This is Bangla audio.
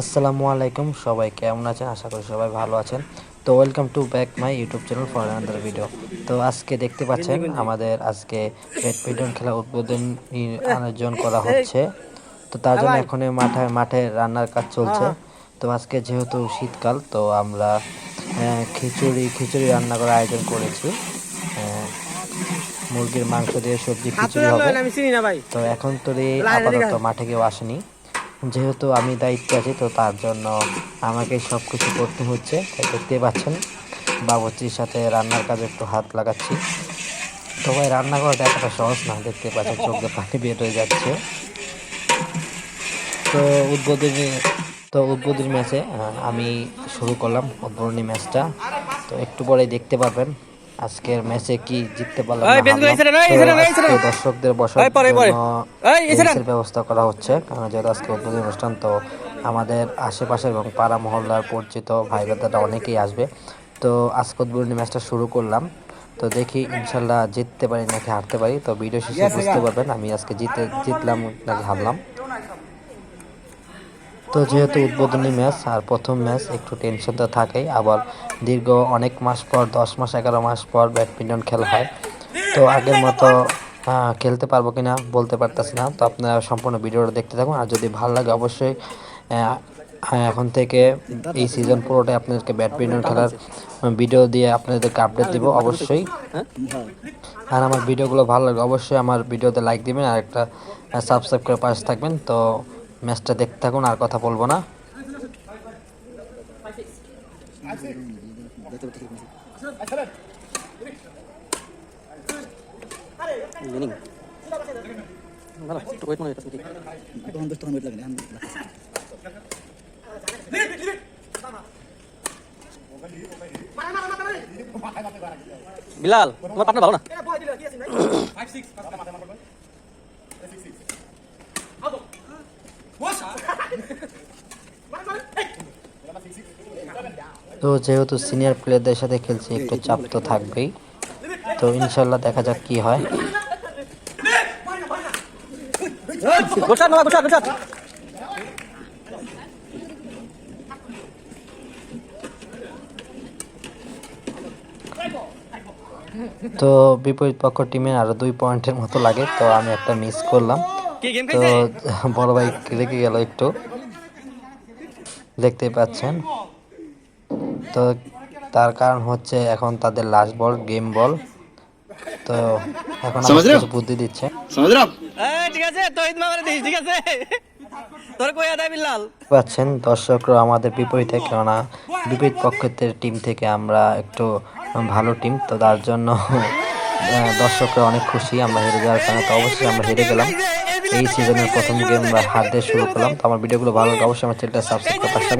আসসালামু আলাইকুম সবাই কেমন আছেন? আশা করি সবাই ভালো আছেন। তো welcome to back my YouTube channel for another video তো আজকে দেখতে পাচ্ছেন আমাদের আজকে ব্যাডমিন্টন খেলা উদ্বোধন আয়োজন করা হচ্ছে। তো তার জন্য এখন মাঠে মাঠে রান্নার কাজ চলছে। তো আজকে যেহেতু শীতকাল তো আমরা খিচুড়ি খিচুড়ি রান্না করার আয়োজন করেছি। মুরগির মাংস দিয়ে সবজি খিচুড়ি হবে। তো এখন তো রে আপাতত মাঠে কেউ আসেনি। যেহেতু আমি দায়িত্বে আছি, তো তার জন্য আমাকে সব কিছু করতে হচ্ছে, তাই দেখতে পাচ্ছেন। বাবুচির সাথে রান্নার কাজে একটু হাত লাগাচ্ছি। তো ভাই, রান্না করাটা এতটা সহজ না, দেখতে পাচ্ছেন চোখে পানি বের হয়ে যাচ্ছে। তো উদ্বোধনী তো উদ্বোধনী ম্যাচে আমি শুরু করলাম উদ্বোধনী ম্যাচটা। তো একটু পরেই দেখতে পারবেন। আজকের ম্যাচে কি জিততে পারলাম দর্শকদের বসার। জন্য ব্যবস্থা করা হচ্ছে কারণ যেহেতু আজকে উদ্বোধনী অনুষ্ঠান তো আমাদের আশেপাশে এবং পাড়া মহল্লার পরিচিত ভাই বোনেরা অনেকেই আসবে। তো আজকে উদ্বোধনী ম্যাচটা শুরু করলাম। তো দেখি ইনশাল্লাহ জিততে পারি নাকি হারতে পারি। তো ভিডিও শেষে বুঝতে পারবেন আমি আজকে জিতে জিতলাম নাকি হারলাম। তো যেহেতু উদ্বোধনী ম্যাচ আর প্রথম ম্যাচ, একটু টেনশন তো থাকেই। আবার দীর্ঘ অনেক মাস পর, দশ মাস, এগারো মাস পর ব্যাডমিন্টন খেলা হয়। তো আগের মতো খেলতে পারব কিনা বলতে পারতেছি না। তো আপনারা সম্পূর্ণ ভিডিওটা দেখতে থাকুন। আর যদি ভালো লাগে অবশ্যই এখন থেকে এই সিজন পুরোটাই আপনাদেরকে ব্যাডমিন্টন খেলার ভিডিও দিয়ে আপনাদেরকে আপডেট দিব অবশ্যই। আর আমার ভিডিওগুলো ভালো লাগে অবশ্যই আমার ভিডিওতে লাইক দিবেন। আর একটা সাবস্ক্রাইব করে পাশে থাকবেন। তো ম্যাচটা দেখতে থাকুন আর কথা বলব না। বিলাল তোমার পার্টনার ভালো না? তো যেহেতু সিনিয়র প্লেয়ারদের সাথে খেলছি একটু চাপ তো থাকবেই। তো ইনশাল্লাহ দেখা যাক কি হয়। তো বিপরীত পক্ষ টিমের আরও দুই পয়েন্টের মতো লাগে তো আমি একটা মিস করলাম। তো বড় ভাই রেগে গেল একটু। দেখতে পাচ্ছেন। তো তার কারণ হচ্ছে এখন তাদের লাস্ট বল গেম বল তো এখন কিছু বুদ্ধি দিচ্ছে। পাচ্ছেন দর্শকরা আমাদের বিপরীতে কেননা বিপরীত পক্ষের টিম থেকে আমরা একটু ভালো টিম তো তার জন্য দর্শকরা অনেক খুশি আমরা হেরে যাওয়ার কারণে তো অবশ্যই আমরা হেরে গেলাম। এই সিজনের প্রথম গেম আমরা হাত দিয়ে শুরু করলাম তো আমার ভিডিওগুলো ভালো লাগে অবশ্যই আমার চ্যানেলটা সাবস্ক্রাইব করার পাশে